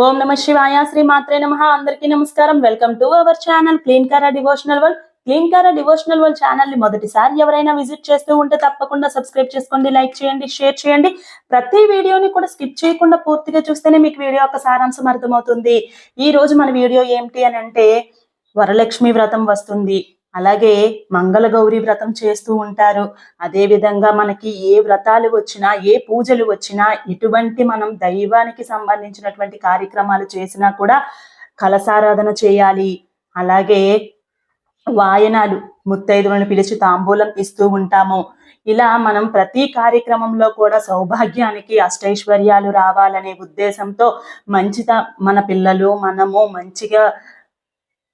ఓం నమ శివాయ శ్రీ మాత్రే నమ. అందరికీ నమస్కారం. Welcome to our channel clean కారా డివోషనల్ వరల్డ్. క్లీన్ కారా డివోషనల్ వరల్డ్ ఛానల్ని మొదటిసారి ఎవరైనా విజిట్ చేస్తూ ఉంటే తప్పకుండా సబ్స్క్రైబ్ చేసుకోండి లైక్ చేయండి షేర్ చేయండి. ప్రతి వీడియోని కూడా స్కిప్ చేయకుండా పూర్తిగా చూస్తేనే మీకు వీడియో యొక్క సారాంశం అర్థమవుతుంది. ఈ రోజు మన వీడియో ఏమిటి అని అంటే వరలక్ష్మి వ్రతం వస్తుంది. అలాగే మంగళగౌరి వ్రతం చేస్తూ ఉంటారు. అదే విధంగా మనకి ఏ వ్రతాలు వచ్చినా ఏ పూజలు వచ్చినా ఎటువంటి మనం దైవానికి సంబంధించినటువంటి కార్యక్రమాలు చేసినా కూడా కలసారాధన చేయాలి. అలాగే వాయనాలు ముత్తైదులను పిలిచి తాంబూలం ఇస్తూ ఉంటాము. ఇలా మనం ప్రతి కార్యక్రమంలో కూడా సౌభాగ్యానికి అష్టైశ్వర్యాలు రావాలనే ఉద్దేశంతో మంచిత మన పిల్లలు మనము మంచిగా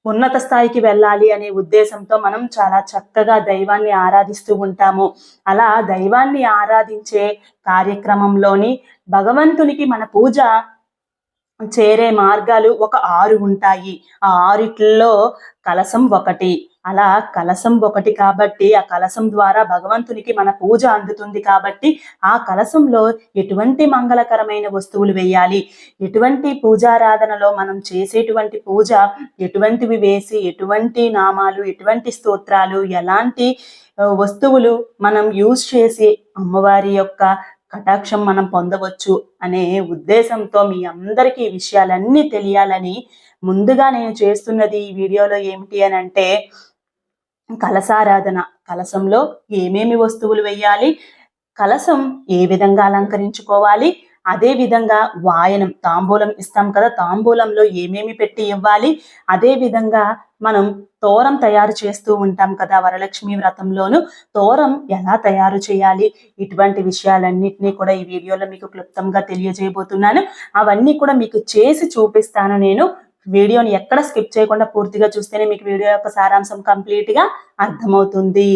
ఉన్నత స్థాయికి వెళ్ళాలి అనే ఉద్దేశంతో మనం చాలా చక్కగా దైవాన్ని ఆరాధిస్తూ ఉంటాము. అలా దైవాన్ని ఆరాధించే కార్యక్రమంలోని భగవంతునికి మన పూజ చేరే మార్గాలు ఒక ఆరు ఉంటాయి. ఆ ఆరిట్లో కలసం ఒకటి. అలా కలసం ఒకటి కాబట్టి ఆ కలసం ద్వారా భగవంతునికి మన పూజ అందుతుంది కాబట్టి ఆ కలసంలో ఎటువంటి మంగళకరమైన వస్తువులు వేయాలి? ఎటువంటి పూజారాధనలో మనం చేసేటువంటి పూజ ఎటువంటివి వేసి ఎటువంటి నామాలు ఎటువంటి స్తోత్రాలు ఎలాంటి వస్తువులు మనం యూజ్ చేసి అమ్మవారి యొక్క కటాక్షం మనం పొందవచ్చు అనే ఉద్దేశంతో మీ అందరికీ ఈ విషయాలన్నీ తెలియాలని ముందుగా నేను చేస్తున్నది ఈ వీడియోలో ఏమిటి అని అంటే కలసారాధన. కలసంలో ఏమేమి వస్తువులు వేయాలి? కలసం ఏ విధంగా అలంకరించుకోవాలి? అదే విధంగా వాయనం తాంబూలం ఇస్తాం కదా తాంబూలంలో ఏమేమి పెట్టి ఇవ్వాలి? అదే విధంగా మనం తోరం తయారు చేస్తూ ఉంటాం కదా వరలక్ష్మి వ్రతంలోను. తోరం ఎలా తయారు చేయాలి? ఇటువంటి విషయాలన్నింటినీ కూడా ఈ వీడియోలో మీకు క్లుప్తంగా తెలియజేయబోతున్నాను. అవన్నీ కూడా మీకు చేసి చూపిస్తాను నేను. వీడియోని ఎక్కడ స్కిప్ చేయకుండా పూర్తిగా చూస్తేనే మీకు వీడియో యొక్క సారాంశం కంప్లీట్గా అర్థమవుతుంది.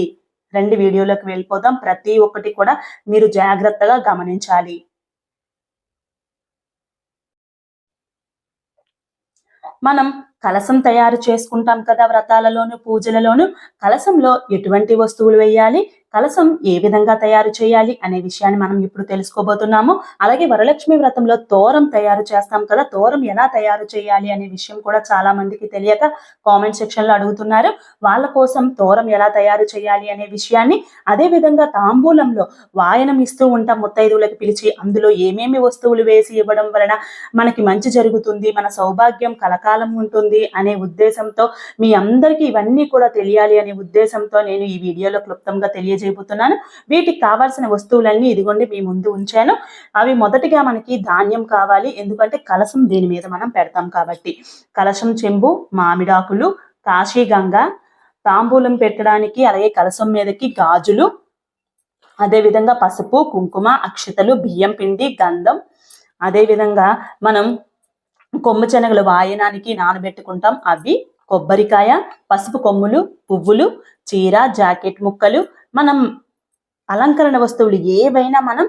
రెండు వీడియోలోకి వెళ్ళిపోదాం. ప్రతి ఒక్కటి కూడా మీరు జాగ్రత్తగా గమనించాలి. మనం కలసం తయారు చేసుకుంటాం కదా వ్రతాలలోను పూజలలోను. కలసంలో ఎటువంటి వస్తువులు వేయాలి? కలసం ఏ విధంగా తయారు చేయాలి అనే విషయాన్ని మనం ఇప్పుడు తెలుసుకోబోతున్నాము. అలాగే వరలక్ష్మి వ్రతంలో తోరం తయారు చేస్తాం కదా తోరం ఎలా తయారు చేయాలి అనే విషయం కూడా చాలా మందికి తెలియక కామెంట్ సెక్షన్లో అడుగుతున్నారు. వాళ్ళ కోసం తోరం ఎలా తయారు చేయాలి అనే విషయాన్ని అదే విధంగా తాంబూలంలో వాయనం ఇస్తూ ఉంటాం ముత్తైదువులకు పిలిచి అందులో ఏమేమి వస్తువులు వేసి ఇవ్వడం వలన మనకి మంచి జరుగుతుంది మన సౌభాగ్యం కలకాలం ఉంటుంది అనే ఉద్దేశంతో మీ అందరికీ ఇవన్నీ కూడా తెలియాలి అనే ఉద్దేశంతో నేను ఈ వీడియోలో క్లుప్తంగా తెలియజేయబోతున్నాను వీటికి కావాల్సిన వస్తువులన్నీ ఇదిగోండి మీ ముందు ఉంచాను. అవి మొదటిగా మనకి ధాన్యం కావాలి. ఎందుకంటే కలసం దీని మీద మనం పెడతాం కాబట్టి. కలశం చెంబు మామిడాకులు కాశీగంగ తాంబూలం పెట్టడానికి అలాగే కలసం మీదకి గాజులు అదేవిధంగా పసుపు కుంకుమ అక్షతలు బియ్యం పిండి గంధం. అదేవిధంగా మనం కొమ్ము శనగలు వాయనానికి నానబెట్టుకుంటాం. అవి కొబ్బరికాయ పసుపు కొమ్ములు పువ్వులు చీర జాకెట్ ముక్కలు మనం అలంకరణ వస్తువులు ఏవైనా మనం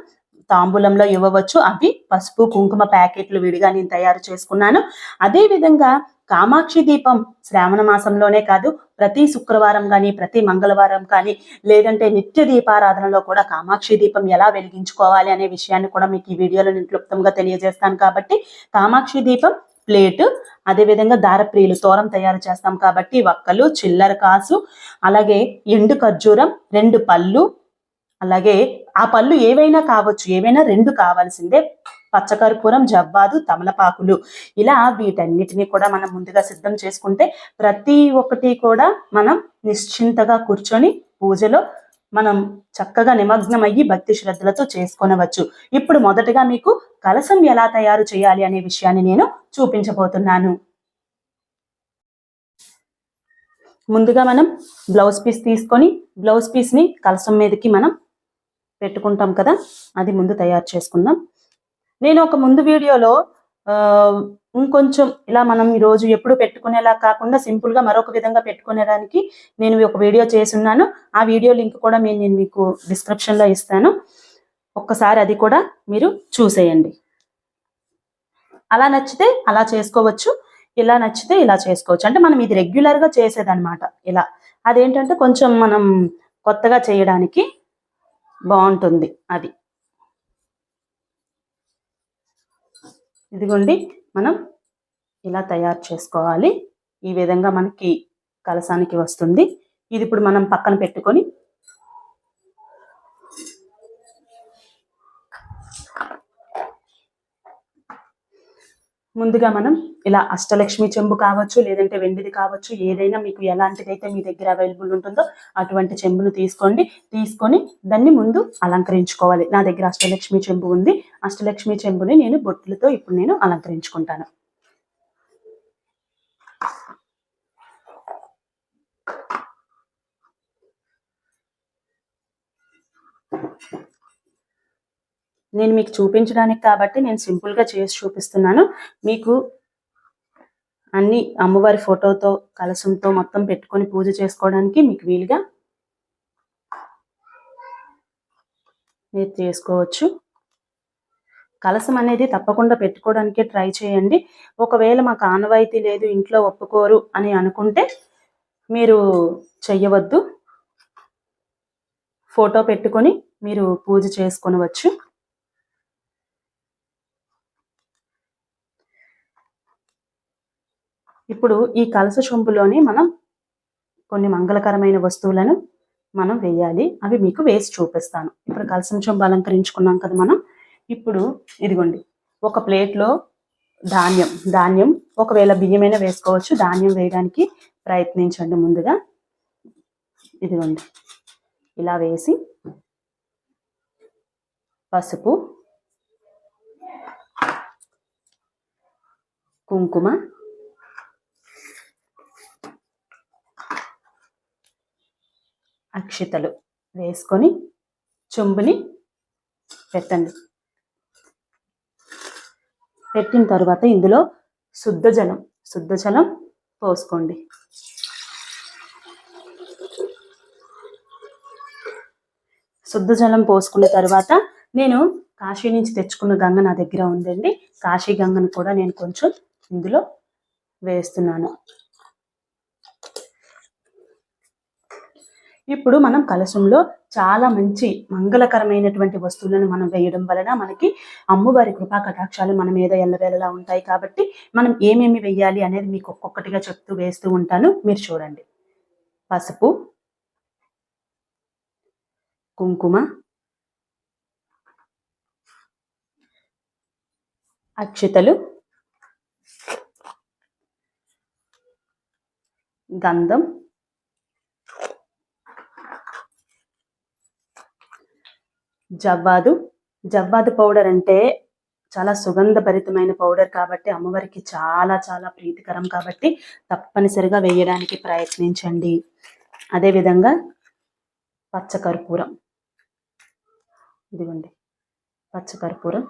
తాంబూలంలో ఇవ్వవచ్చు. అవి పసుపు కుంకుమ ప్యాకెట్లు విడిగా నేను తయారు చేసుకున్నాను. అదేవిధంగా కామాక్షి దీపం శ్రావణ మాసంలోనే కాదు ప్రతి శుక్రవారం కానీ ప్రతి మంగళవారం కానీ లేదంటే నిత్య దీపారాధనలో కూడా కామాక్షి దీపం ఎలా వెలిగించుకోవాలి అనే విషయాన్ని కూడా మీకు ఈ వీడియోలో నేను క్లుప్తంగా తెలియజేస్తాను. కాబట్టి కామాక్షి దీపం ప్లేట్ అదేవిధంగా దారప్రియులు తోరం తయారు చేస్తాం కాబట్టి వక్కలు చిల్లర కాసు అలాగే ఎండు ఖర్జూరం రెండు పళ్ళు అలాగే ఆ పళ్ళు ఏవైనా కావచ్చు ఏవైనా రెండు కావాల్సిందే. పచ్చకర్పూరం జవ్వాదు తమలపాకులు. ఇలా వీటన్నిటిని కూడా మనం ముందుగా సిద్ధం చేసుకుంటే ప్రతి ఒక్కటి కూడా మనం నిశ్చింతగా కూర్చొని పూజలో మనం చక్కగా నిమగ్నమయ్యి భక్తి శ్రద్ధలతో చేసుకొనవచ్చు. ఇప్పుడు మొదటగా మీకు కలసం ఎలా తయారు చేయాలి అనే విషయాన్ని నేను చూపించబోతున్నాను. ముందుగా మనం బ్లౌజ్ పీస్ తీసుకొని బ్లౌజ్ పీస్ని కలసం మీదకి మనం పెట్టుకుంటాం కదా అది ముందు తయారు చేసుకుందాం. నేను ఒక ముందు వీడియోలో ఇంకొంచెం ఇలా మనం ఈ రోజు ఎప్పుడు పెట్టుకునేలా కాకుండా సింపుల్గా మరొక విధంగా పెట్టుకునేదానికి నేను ఒక వీడియో చేసున్నాను ఆ వీడియో లింక్ కూడా నేను నేను మీకు డిస్క్రిప్షన్లో ఇస్తాను. ఒక్కసారి అది కూడా మీరు చూసేయండి. అలా నచ్చితే అలా చేసుకోవచ్చు. ఇలా నచ్చితే ఇలా చేసుకోవచ్చు. అంటే మనం ఇది రెగ్యులర్గా చేసేదనమాట ఇలా అదేంటంటే కొంచెం మనం కొత్తగా చేయడానికి బాగుంటుంది అది. ఇదిగోండి. మనం ఇలా తయారు చేసుకోవాలి. ఈ విధంగా మనకి కలసానికి వస్తుంది. ఇది ఇప్పుడు మనం పక్కన పెట్టుకొని ముందుగా మనం ఇలా అష్టలక్ష్మి చెంబు కావచ్చు లేదంటే వెండిది కావచ్చు ఏదైనా మీకు ఎలాంటిదైతే మీ దగ్గర అవైలబుల్ ఉంటుందో అటువంటి చెంబును తీసుకోండి. తీసుకొని దాన్ని ముందు అలంకరించుకోవాలి. నా దగ్గర అష్టలక్ష్మి చెంబు ఉంది. అష్టలక్ష్మి చెంబుని నేను బొట్టులతో ఇప్పుడు నేను అలంకరించుకుంటాను. నేను మీకు చూపించడానికి కాబట్టి నేను సింపుల్గా చేసి చూపిస్తున్నాను. మీకు అన్ని అమ్మవారి ఫోటోతో కలసంతో మొత్తం పెట్టుకొని పూజ చేసుకోవడానికి మీకు వీలుగా మీరు చేసుకోవచ్చు. కలసం అనేది తప్పకుండా పెట్టుకోవడానికి ట్రై చేయండి. ఒకవేళ మాకు ఆనవాయితీ లేదు ఇంట్లో ఒప్పుకోరు అని అనుకుంటే మీరు చెయ్యవద్దు. ఫోటో పెట్టుకొని మీరు పూజ చేసుకొనవచ్చు. ఇప్పుడు ఈ కలస చొంపులోనే మనం కొన్ని మంగళకరమైన వస్తువులను మనం వేయాలి. అవి మీకు వేసి చూపిస్తాను. ఇప్పుడు కలసం చొంపు అలంకరించుకున్నాం కదా మనం. ఇప్పుడు ఇదిగోండి ఒక ప్లేట్లో ధాన్యం ధాన్యం ఒకవేళ బియ్యమైనా వేసుకోవచ్చు. ధాన్యం వేయడానికి ప్రయత్నించండి ముందుగా. ఇదిగోండి ఇలా వేసి పసుపు కుంకుమ అక్షితలు వేసుకొని చెంబుని పెట్టండి. పెట్టిన తర్వాత ఇందులో శుద్ధ జలం శుద్ధ జలం పోసుకోండి. శుద్ధ జలం పోసుకున్న తర్వాత నేను కాశీ నుంచి తెచ్చుకున్న గంగ నా దగ్గర ఉందండి. కాశీ గంగను కూడా నేను కొంచెం ఇందులో వేస్తున్నాను. ఇప్పుడు మనం కలశంలో చాలా మంచి మంగళకరమైనటువంటి వస్తువులను మనం వేయడం వలన మనకి అమ్మవారి కృపా కటాక్షాలు మన మీద ఎల్లవేళలా ఉంటాయి కాబట్టి మనం ఏమేమి వేయాలి అనేది మీకు ఒక్కొక్కటిగా చెప్తూ వేస్తూ ఉంటాను. మీరు చూడండి. పసుపు కుంకుమ అక్షితలు గంధం జవ్వాదు. జవ్వాదు పౌడర్ అంటే చాలా సుగంధభరితమైన పౌడర్ కాబట్టి అమ్మవారికి చాలా చాలా ప్రీతికరం కాబట్టి తప్పనిసరిగా వేయడానికి ప్రయత్నించండి. అదేవిధంగా పచ్చకర్పూరం. ఇదిగోండి. పచ్చకర్పూరం.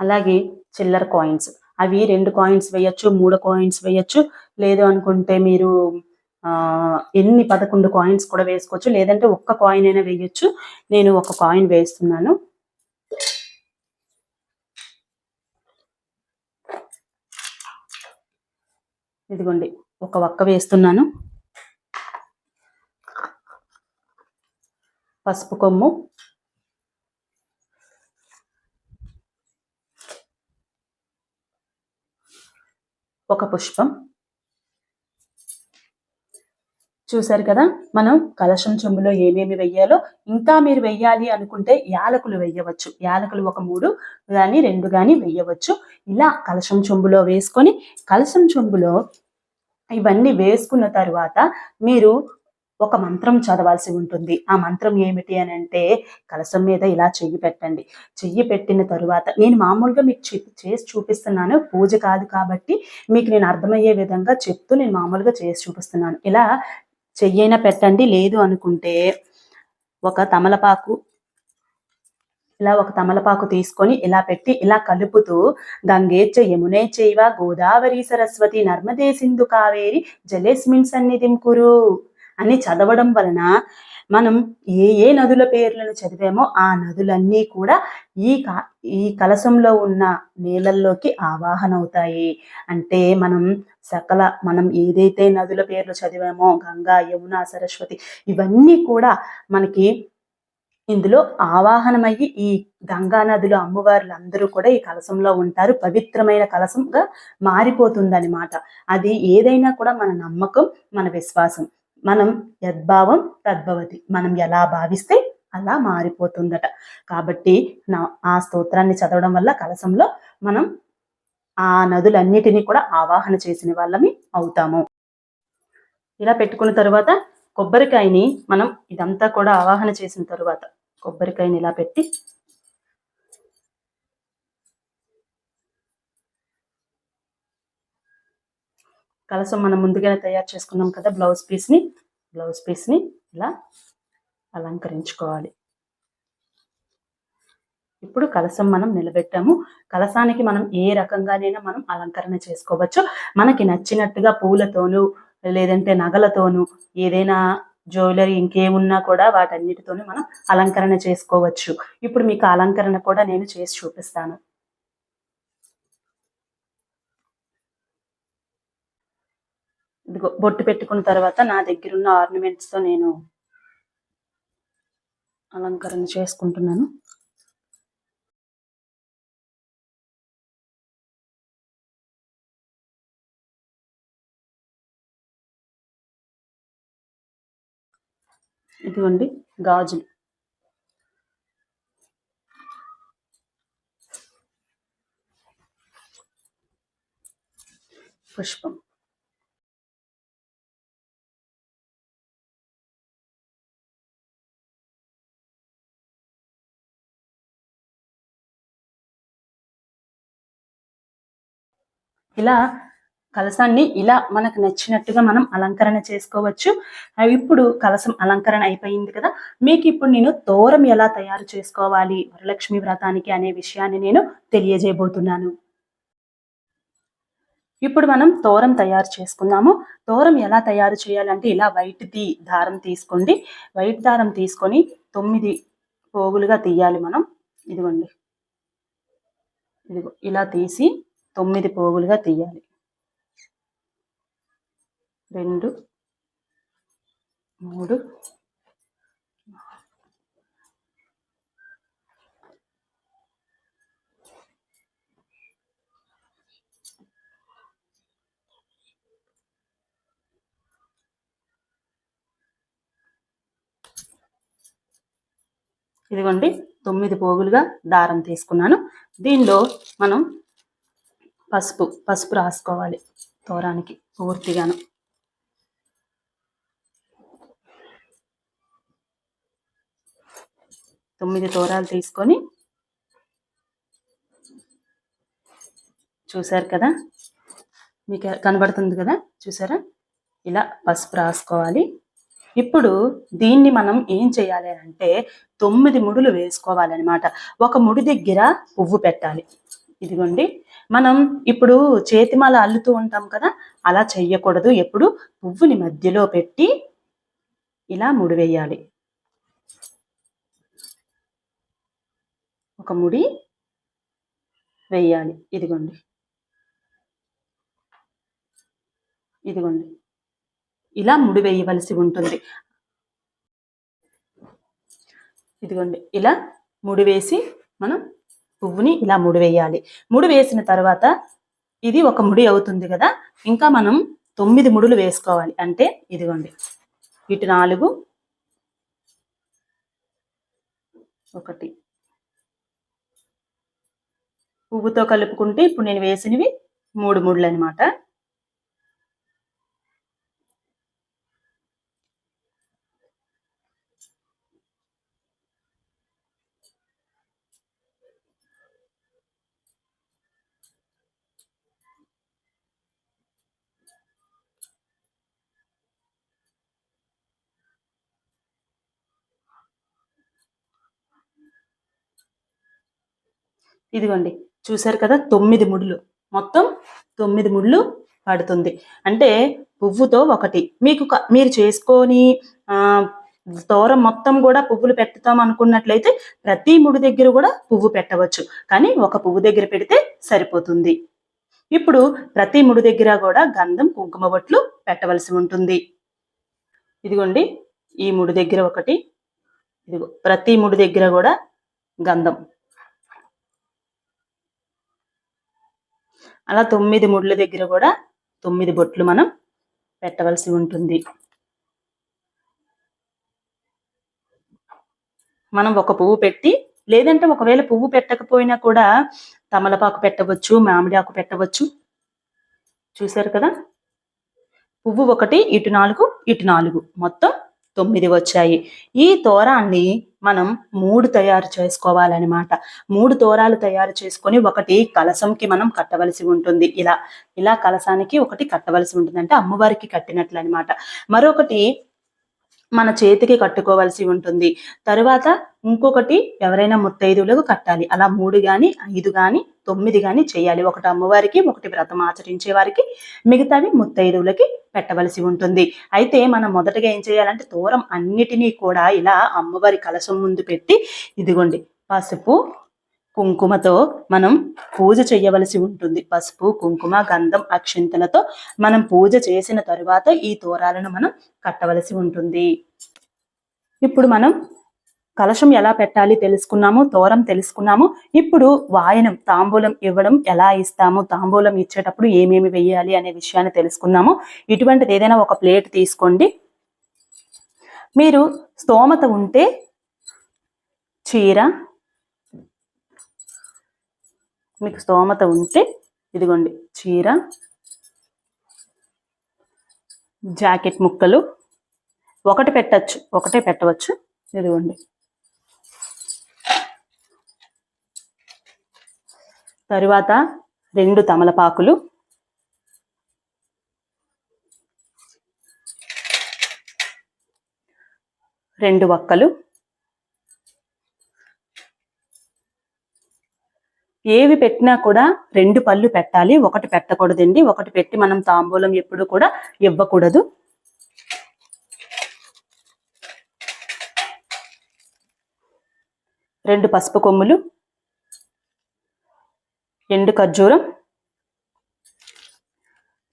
అలాగే చిల్లర కాయిన్స్. అవి రెండు కాయిన్స్ వేయచ్చు మూడు కాయిన్స్ వేయచ్చు. లేదు అనుకుంటే మీరు ఎన్ని పదకొండు కాయిన్స్ కూడా వేసుకోవచ్చు. లేదంటే ఒక్క కాయిన్ అయినా వేయచ్చు. నేను ఒక కాయిన్ వేస్తున్నాను. ఇదిగోండి ఒక ఒక్క వేస్తున్నాను. పసుపు కొమ్ము. ఒక పుష్పం. చూశారు కదా? మనం కలశం చెంబులో ఏమేమి వెయ్యాలో ఇంకా మీరు వెయ్యాలి అనుకుంటే యాలకులు వెయ్యవచ్చు. యాలకులు ఒక మూడు కానీ రెండు కానీ వెయ్యవచ్చు. ఇలా కలశం చెంబులో వేసుకొని కలశం చెంబులో ఇవన్నీ వేసుకున్న తర్వాత మీరు ఒక మంత్రం చదవాల్సి ఉంటుంది. ఆ మంత్రం ఏమిటి అని అంటే కలసం మీద ఇలా చెయ్యి పెట్టండి. చెయ్యి పెట్టిన తరువాత నేను మామూలుగా మీకు చేసి చూపిస్తున్నాను. పూజ కాదు కాబట్టి మీకు నేను అర్థమయ్యే విధంగా చెప్తూ నేను మామూలుగా చేసి చూపిస్తున్నాను. ఇలా చెయ్యైనా పెట్టండి లేదు అనుకుంటే ఒక తమలపాకు ఇలా ఒక తమలపాకు తీసుకొని ఇలా పెట్టి ఇలా కలుపుతూ గంగేచ్చ యమునే చైవ గోదావరి సరస్వతి నర్మదే సింధు కావేరి జలేస్మిన్ సన్నిధిం కురు అని చదవడం వలన మనం ఏ ఏ నదుల పేర్లను చదివామో ఆ నదులన్నీ కూడా ఈ కా ఈ కలశంలో ఉన్న నీళ్ళల్లోకి ఆవాహన అవుతాయి అంటే మనం సకల మనం ఏదైతే నదుల పేర్లు చదివామో గంగా యమున సరస్వతి ఇవన్నీ కూడా మనకి ఇందులో ఆవాహనమయ్యి ఈ గంగా నదిలో అమ్మవార్లు అందరూ కూడా ఈ కలశంలో ఉంటారు. పవిత్రమైన కలశంగా మారిపోతుందన్నమాట. అది ఏదైనా కూడా మన నమ్మకం మన విశ్వాసం. మనం యద్భావం తద్భవతి. మనం ఎలా భావిస్తే అలా మారిపోతుందట. కాబట్టి నా ఆ స్తోత్రాన్ని చదవడం వల్ల కలశంలో మనం ఆ నదులన్నిటినీ కూడా ఆవాహన చేసిన వాళ్ళమి అవుతాము. ఇలా పెట్టుకున్న తర్వాత కొబ్బరికాయని మనం ఇదంతా కూడా ఆవాహన చేసిన తర్వాత కొబ్బరికాయని ఇలా పెట్టి కలసం మనం ముందుగానే తయారు చేసుకున్నాం కదా బ్లౌజ్ పీస్ని. బ్లౌజ్ పీస్ని ఇలా అలంకరించుకోవాలి. ఇప్పుడు కలసం మనం నిలబెట్టాము. కలసానికి మనం ఏ రకంగానైనా మనం అలంకరణ చేసుకోవచ్చు. మనకి నచ్చినట్టుగా పూలతోనూ లేదంటే నగలతోనూ ఏదైనా జ్యువెలరీ ఇంకేమున్నా కూడా వాటన్నిటితోనూ మనం అలంకరణ చేసుకోవచ్చు. ఇప్పుడు మీకు అలంకరణ కూడా నేను చేసి చూపిస్తాను. ఇదిగో బొట్టు పెట్టుకున్న తర్వాత నా దగ్గర ఉన్న ఆర్నమెంట్స్తో నేను అలంకరణ చేసుకుంటున్నాను. ఇదిగోండి గాజులు. పుష్పం. ఇలా కలసాన్ని ఇలా మనకు నచ్చినట్టుగా మనం అలంకరణ చేసుకోవచ్చు. ఇప్పుడు కలసం అలంకరణ అయిపోయింది కదా. మీకు ఇప్పుడు నేను తోరం ఎలా తయారు చేసుకోవాలి? వరలక్ష్మి వ్రతానికి అనే విషయాన్ని నేను తెలియజేయబోతున్నాను. ఇప్పుడు మనం తోరం తయారు చేసుకుందాము. తోరం ఎలా తయారు చేయాలంటే ఇలా వైట్ దారం తీసుకోండి. వైట్ దారం తీసుకొని తొమ్మిది పోగులుగా తీయాలి మనం. ఇదిగోండి. ఇదిగో ఇలా తీసి తొమ్మిది పోగులుగా తీయాలి. రెండు మూడు ఇదిగోండి తొమ్మిది పోగులుగా దారం తీసుకున్నాను. దీనిలో మనం పసుపు పసుపు రాసుకోవాలి తోరానికి పూర్తిగాను. తొమ్మిది తోరాలు తీసుకొని చూశారు కదా? మీకు కనబడుతుంది కదా? చూసారా? ఇలా పసుపు రాసుకోవాలి. ఇప్పుడు దీన్ని మనం ఏం చేయాలి అంటే తొమ్మిది ముడులు వేసుకోవాలన్నమాట. ఒక ముడి దగ్గర పువ్వు పెట్టాలి. ఇదిగోండి. మనం ఇప్పుడు చేతిమాల అల్లుతూ ఉంటాం కదా అలా చెయ్యకూడదు. ఎప్పుడు పువ్వుని మధ్యలో పెట్టి ఇలా ముడివేయాలి. ఒక ముడి వేయాలి. ఇదిగోండి. ఇదిగోండి. ఇలా ముడి వేయవలసి ఉంటుంది. ఇదిగోండి. ఇలా ముడి వేసి మనం పువ్వుని ఇలా ముడి వేయాలి. ముడి వేసిన తర్వాత ఇది ఒక ముడి అవుతుంది కదా ఇంకా మనం తొమ్మిది ముడులు వేసుకోవాలి. అంటే ఇదిగోండి ఇటు నాలుగు ఒకటి. పువ్వుతో కలుపుకుంటే ఇప్పుడు నేను వేసినవి మూడు ముడులు అనమాట ఇదిగోండి చూశారు కదా తొమ్మిది ముళ్ళు. మొత్తం తొమ్మిది ముళ్ళు పడుతుంది. అంటే పువ్వుతో ఒకటి. మీకు మీరు చేసుకొని దూరం మొత్తం కూడా పువ్వులు పెట్టుతాం అనుకున్నట్లయితే ప్రతి ముడి దగ్గర కూడా పువ్వు పెట్టవచ్చు. కానీ ఒక పువ్వు దగ్గర పెడితే సరిపోతుంది. ఇప్పుడు ప్రతి ముడి దగ్గర కూడా గంధం కుంకుమ బొట్లు పెట్టవలసి ఉంటుంది. ఇదిగోండి ఈ ముడి దగ్గర ఒకటి. ఇదిగో ప్రతి ముడి దగ్గర కూడా గంధం. అలా తొమ్మిది ముళ్ళ దగ్గర కూడా తొమ్మిది బొట్లు మనం పెట్టవలసి ఉంటుంది. మనం ఒక పువ్వు పెట్టి లేదంటే ఒకవేళ పువ్వు పెట్టకపోయినా కూడా తమలపాకు పెట్టవచ్చు మామిడి ఆకు పెట్టవచ్చు. చూసారు కదా? పువ్వు ఒకటి ఇటు నాలుగు ఇటు నాలుగు. మొత్తం తొమ్మిది వచ్చాయి. ఈ తోరాన్ని మనం మూడు తయారు చేసుకోవాలన్నమాట. మూడు తోరాలు తయారు చేసుకొని ఒకటి కలసంకి మనం కట్టవలసి ఉంటుంది. ఇలా ఇలా కలసానికి ఒకటి కట్టవలసి ఉంటుంది అంటే అమ్మవారికి కట్టినట్లు అనమాట మరొకటి మన చేతికి కట్టుకోవాల్సి ఉంటుంది. తరువాత ఇంకొకటి ఎవరైనా ముత్తైదువులకు కట్టాలి. అలా మూడు కానీ ఐదు కానీ తొమ్మిది కానీ చేయాలి. ఒకటి అమ్మవారికి ఒకటి వ్రతం ఆచరించే వారికి మిగతావి ముత్తైదువులకి పెట్టవలసి ఉంటుంది. అయితే మనం మొదటగా ఏం చేయాలంటే దూరం అన్నిటినీ కూడా ఇలా అమ్మవారి కలశం ముందు పెట్టి ఇదిగోండి పసుపు కుంకుమతో మనం పూజ చేయవలసి ఉంటుంది. పసుపు కుంకుమ గంధం అక్షింతలతో మనం పూజ చేసిన తరువాత ఈ తోరాలను మనం కట్టవలసి ఉంటుంది. ఇప్పుడు మనం కలశం ఎలా పెట్టాలి తెలుసుకున్నాము తోరం తెలుసుకున్నాము. ఇప్పుడు వాయనం తాంబూలం ఇవ్వడం ఎలా ఇస్తాము తాంబూలం ఇచ్చేటప్పుడు ఏమేమి వెయ్యాలి అనే విషయాన్ని తెలుసుకున్నాము. ఇటువంటిది ఏదైనా ఒక ప్లేట్ తీసుకోండి. మీరు స్తోమత ఉంటే చీర మీకు స్తోమత ఉంటే ఇదిగోండి చీర జాకెట్ ముక్కలు ఒకటి పెట్టచ్చు ఒకటే పెట్టవచ్చు ఇదిగోండి. తరువాత రెండు తమలపాకులు రెండు వక్కలు ఏవి పెట్టినా కూడా రెండు పళ్ళు పెట్టాలి. ఒకటి పెట్టకూడదండి. ఒకటి పెట్టి మనం తాంబూలం ఎప్పుడు కూడా ఇవ్వకూడదు. రెండు పసుపు కొమ్ములు. ఎండు ఖర్జూరం.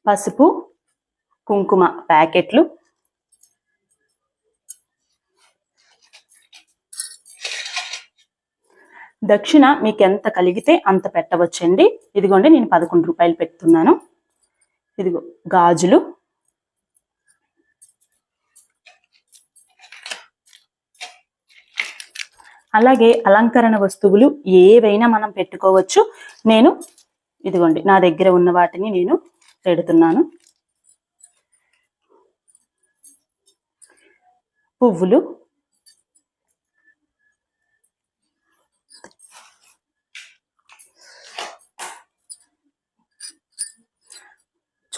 పసుపు కుంకుమ ప్యాకెట్లు. దక్షిణ మీకు ఎంత కలిగితే అంత పెట్టవచ్చండి. ఇదిగోండి నేను పదకొండు రూపాయలు పెడుతున్నాను. ఇదిగో గాజులు. అలాగే అలంకరణ వస్తువులు ఏవైనా మనం పెట్టుకోవచ్చు. నేను ఇదిగోండి నా దగ్గర ఉన్న వాటిని నేను పెడుతున్నాను. పువ్వులు.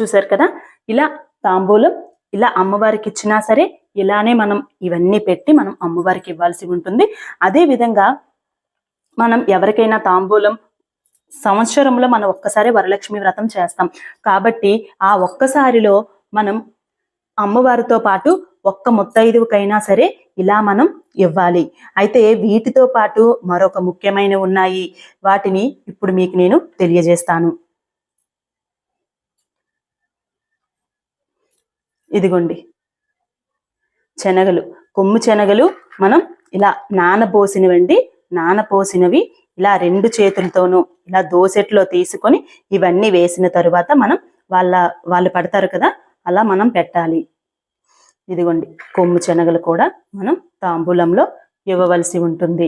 చూసారు కదా? ఇలా తాంబూలం ఇలా అమ్మవారికి ఇచ్చినా సరే ఇలానే మనం ఇవన్నీ పెట్టి మనం అమ్మవారికి ఇవ్వాల్సి ఉంటుంది. అదే విధంగా మనం ఎవరికైనా తాంబూలం సంవత్సరంలో మనం ఒక్కసారి వరలక్ష్మి వ్రతం చేస్తాం. కాబట్టి ఆ ఒక్కసారిలో మనం అమ్మవారితో పాటు ఒక్క ముత్తైదువుకైనా సరే ఇలా మనం ఇవ్వాలి. అయితే వీటితో పాటు మరొక ముఖ్యమైనవి ఉన్నాయి. వాటిని ఇప్పుడు మీకు నేను తెలియజేస్తాను. ఇదిగోండి. శనగలు. కొమ్ము శనగలు మనం ఇలా నానబోసినవండి నానపోసినవి ఇలా రెండు చేతులతోనూ ఇలా దోసెట్లో తీసుకొని ఇవన్నీ వేసిన తరువాత మనం వాళ్ళ వాళ్ళు పడతారు కదా అలా మనం పెట్టాలి. ఇదిగోండి. కొమ్ము శనగలు కూడా మనం తాంబూలంలో ఇవ్వవలసి ఉంటుంది.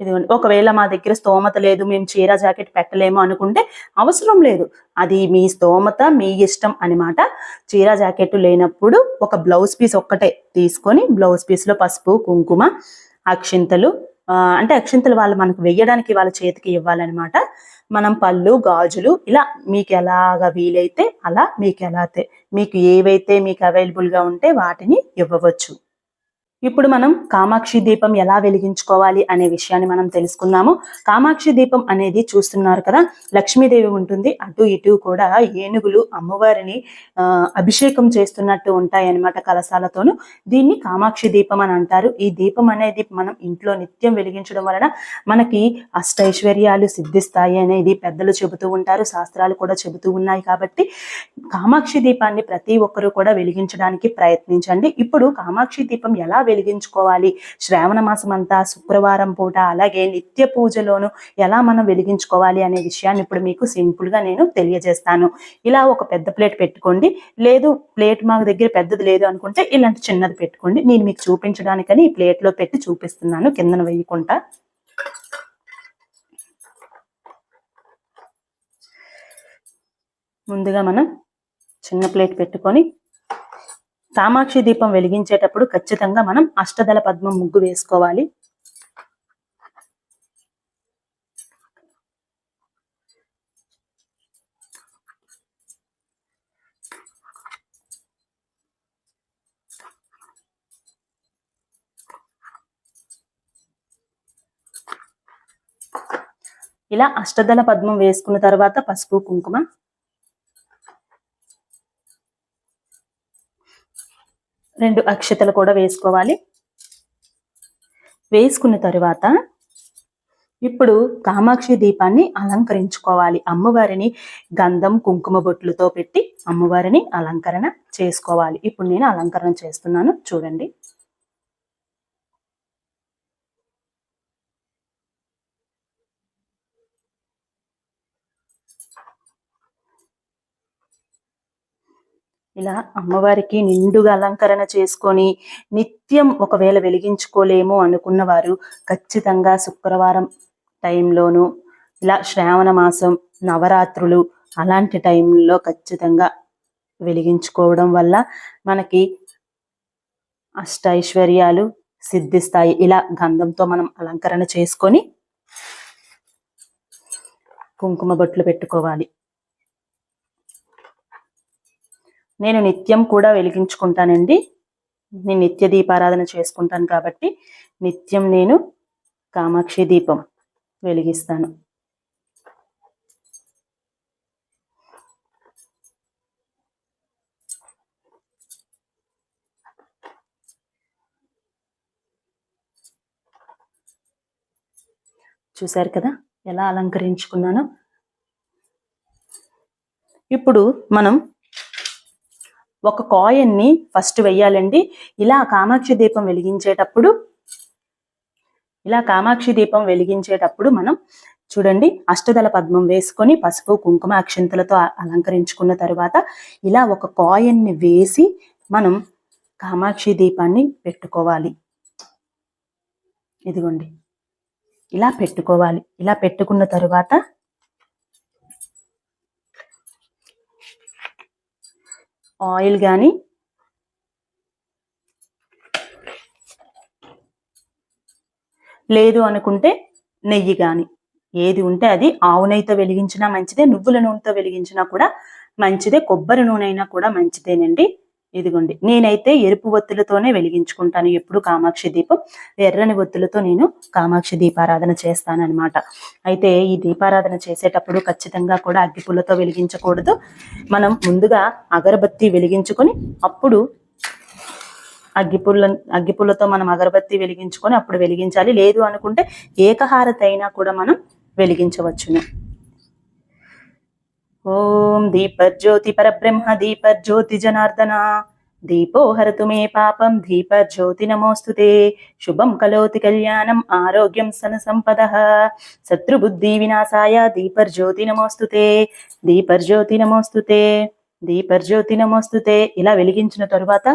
ఇదిగోండి ఒకవేళ మా దగ్గర స్తోమత లేదు మేము చీర జాకెట్ పెట్టలేము అనుకుంటే అవసరం లేదు. అది మీ స్తోమత మీ ఇష్టం అనమాట చీర జాకెట్ లేనప్పుడు ఒక బ్లౌజ్ పీస్ ఒక్కటే తీసుకొని బ్లౌజ్ పీస్లో పసుపు కుంకుమ అక్షింతలు అంటే అక్షింతలు వాళ్ళు మనకు వెయ్యడానికి వాళ్ళ చేతికి ఇవ్వాలన్నమాట. మనం పళ్ళు గాజులు ఇలా మీకు ఎలాగ వీలైతే అలా మీకు ఎలా మీకు ఏవైతే మీకు అవైలబుల్గా ఉంటే వాటిని ఇవ్వవచ్చు. ఇప్పుడు మనం కామాక్షి దీపం ఎలా వెలిగించుకోవాలి అనే విషయాన్ని మనం తెలుసుకుందాము. కామాక్షి దీపం అనేది చూస్తున్నారు కదా లక్ష్మీదేవి ఉంటుంది. అటు ఇటు కూడా ఏనుగులు అమ్మవారిని అభిషేకం చేస్తున్నట్టు ఉంటాయి అన్నమాట కలశాలతోను. దీన్ని కామాక్షి దీపం అని అంటారు. ఈ దీపం అనేది మనం ఇంట్లో నిత్యం వెలిగించడం వలన మనకి అష్టైశ్వర్యాలు సిద్ధిస్తాయి అనేది పెద్దలు చెబుతూ ఉంటారు. శాస్త్రాలు కూడా చెబుతూ ఉన్నాయి కాబట్టి కామాక్షి దీపాన్ని ప్రతి ఒక్కరూ కూడా వెలిగించడానికి ప్రయత్నించండి. ఇప్పుడు కామాక్షి దీపం ఎలా వెలిగించుకోవాలి. శ్రావణ మాసం అంతా శుక్రవారం పూట అలాగే నిత్య పూజలోను ఎలా మనం వెలిగించుకోవాలి అనే విషయాన్ని ఇప్పుడు మీకు సింపుల్గా నేను తెలియజేస్తాను. ఇలా ఒక పెద్ద ప్లేట్ పెట్టుకోండి. లేదు ప్లేట్ మా దగ్గర పెద్దది లేదు అనుకుంటే ఇలాంటి చిన్నది పెట్టుకోండి. నేను మీకు చూపించడానికని ఈ ప్లేట్లో పెట్టి చూపిస్తున్నాను కిందన వేయకుండా. ముందుగా మనం చిన్న ప్లేట్ పెట్టుకొని కామాక్షి దీపం వెలిగించేటప్పుడు ఖచ్చితంగా మనం అష్టదళ పద్మం ముగ్గు వేసుకోవాలి. ఇలా అష్టదళ పద్మం వేసుకున్న తర్వాత పసుపు కుంకుమ రెండు అక్షతలు కూడా వేసుకోవాలి. వేసుకున్న తరువాత ఇప్పుడు కామాక్షి దీపాన్ని అలంకరించుకోవాలి. అమ్మవారిని గంధం కుంకుమ బొట్లతో పెట్టి అమ్మవారిని అలంకరణ చేసుకోవాలి. ఇప్పుడు నేను అలంకరణ చేస్తున్నాను. చూడండి. ఇలా అమ్మవారికి నిండుగా అలంకరణ చేసుకొని నిత్యం ఒకవేళ వెలిగించుకోలేము అనుకున్న వారు ఖచ్చితంగా శుక్రవారం టైంలోనూ ఇలా శ్రావణ మాసం నవరాత్రులు అలాంటి టైంలో ఖచ్చితంగా వెలిగించుకోవడం వల్ల మనకి అష్టైశ్వర్యాలు సిద్ధిస్తాయి. ఇలా గంధంతో మనం అలంకరణ చేసుకొని కుంకుమ బొట్లు పెట్టుకోవాలి. నేను నిత్యం కూడా వెలిగించుకుంటానండి. నేను నిత్య దీపారాధన చేసుకుంటాను కాబట్టి నిత్యం నేను కామాక్షి దీపం వెలిగిస్తాను. చూశారు కదా ఎలా అలంకరించుకున్నానో? ఇప్పుడు మనం ఒక కాయిన్ని ఫస్ట్ వెయ్యాలండి. ఇలా కామాక్షి దీపం వెలిగించేటప్పుడు ఇలా కామాక్షి దీపం వెలిగించేటప్పుడు మనం చూడండి అష్టదళ పద్మం వేసుకొని పసుపు కుంకుమ అక్షంతలతో అలంకరించుకున్న తర్వాత ఇలా ఒక కాయిన్ని వేసి మనం కామాక్షి దీపాన్ని పెట్టుకోవాలి. ఇదిగోండి. ఇలా పెట్టుకోవాలి. ఇలా పెట్టుకున్న తరువాత ఆయిల్ కానీ లేదు అనుకుంటే నెయ్యి కానీ ఏది ఉంటే అది ఆవు నెయ్యితో వెలిగించినా మంచిదే నువ్వుల నూనెతో వెలిగించినా కూడా మంచిదే కొబ్బరి నూనె అయినా కూడా మంచిదేనండి. ఇదిగోండి. నేనైతే ఎరుపు ఒత్తులతోనే వెలిగించుకుంటాను ఎప్పుడు కామాక్షి దీపం. ఎర్రని ఒత్తులతో నేను కామాక్షి దీపారాధన చేస్తానన్నమాట. అయితే ఈ దీపారాధన చేసేటప్పుడు ఖచ్చితంగా కూడా అగ్గిపుల్లతో వెలిగించకూడదు. మనం ముందుగా అగరబత్తి వెలిగించుకొని అప్పుడు అగ్గిపుల్ల అగ్గిపుల్లతో మనం అగరబత్తి వెలిగించుకొని అప్పుడు వెలిగించాలి. లేదు అనుకుంటే ఏకహారత అయినా కూడా మనం వెలిగించవచ్చును. ఓం దీపజ్యోతి పరబ్రహ్మ దీపజ్యోతి జనార్దన. దీపో హరతు మే పాపం దీపజ్యోతి నమోస్తుతే శుభం కలోతి కళ్యాణం ఆరోగ్యం సన సంపద. శత్రుబుద్ధి వినాశాయ దీపర్జ్యోతి నమోస్తుతే దీపర్జ్యోతి నమోస్తుతే దీపర్జ్యోతి నమోస్తుతే ఇలా వెలిగించిన తరువాత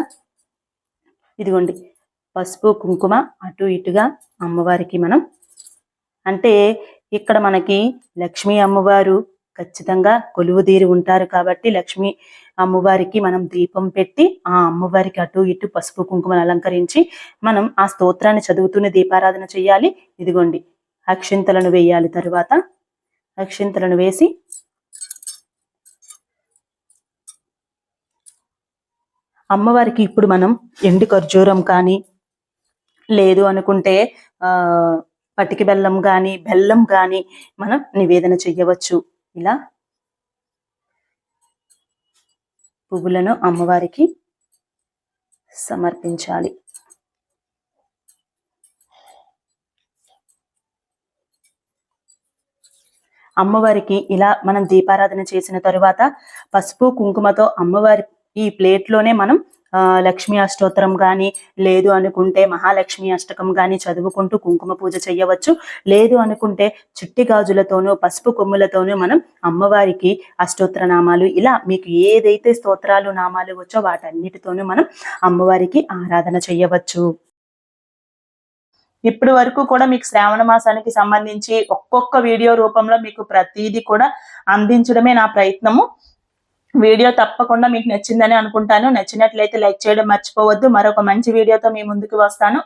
ఇదిగోండి పసుపు కుంకుమ అటు ఇటుగా అమ్మవారికి మనం అంటే ఇక్కడ మనకి లక్ష్మీ అమ్మవారు ఖచ్చితంగా కొలువుదీరి ఉంటారు కాబట్టి లక్ష్మి అమ్మవారికి మనం దీపం పెట్టి ఆ అమ్మవారికి అటు ఇటు పసుపు కుంకుమను అలంకరించి మనం ఆ స్తోత్రాన్ని చదువుతూనే దీపారాధన చేయాలి. ఇదిగోండి అక్షింతలను వేయాలి తరువాత. అక్షింతలను వేసి అమ్మవారికి ఇప్పుడు మనం ఎండు ఖర్జూరం కానీ లేదు అనుకుంటే ఆ పటికి బెల్లం కానీ బెల్లం కానీ మనం నివేదన చెయ్యవచ్చు. ఇలా పువ్వులను అమ్మవారికి సమర్పించాలి. అమ్మవారికి ఇలా మనం దీపారాధన చేసిన తరువాత పసుపు కుంకుమతో అమ్మవారి ఈ ప్లేట్లోనే మనం లక్ష్మీ అష్టోత్తరం కానీ లేదు అనుకుంటే మహాలక్ష్మి అష్టకం కానీ చదువుకుంటూ కుంకుమ పూజ చేయవచ్చు లేదు అనుకుంటే చిట్టి గాజులతోనూ పసుపు కొమ్ములతోనూ మనం అమ్మవారికి అష్టోత్తర నామాలు ఇలా మీకు ఏదైతే స్తోత్రాలు నామాలు వచ్చో వాటన్నిటితోనూ మనం అమ్మవారికి ఆరాధన చేయవచ్చు ఇప్పటి వరకు కూడా మీకు శ్రావణ మాసానికి సంబంధించి ఒక్కొక్క వీడియో రూపంలో మీకు ప్రతిదీ కూడా అందించడమే నా ప్రయత్నము. వీడియో తప్పకుండా మీకు నచ్చిందని అనుకుంటాను. నచ్చినట్లయితే లైక్ చేయడం మర్చిపోవద్దు. మరొక మంచి వీడియోతో మీ ముందుకు వస్తాను.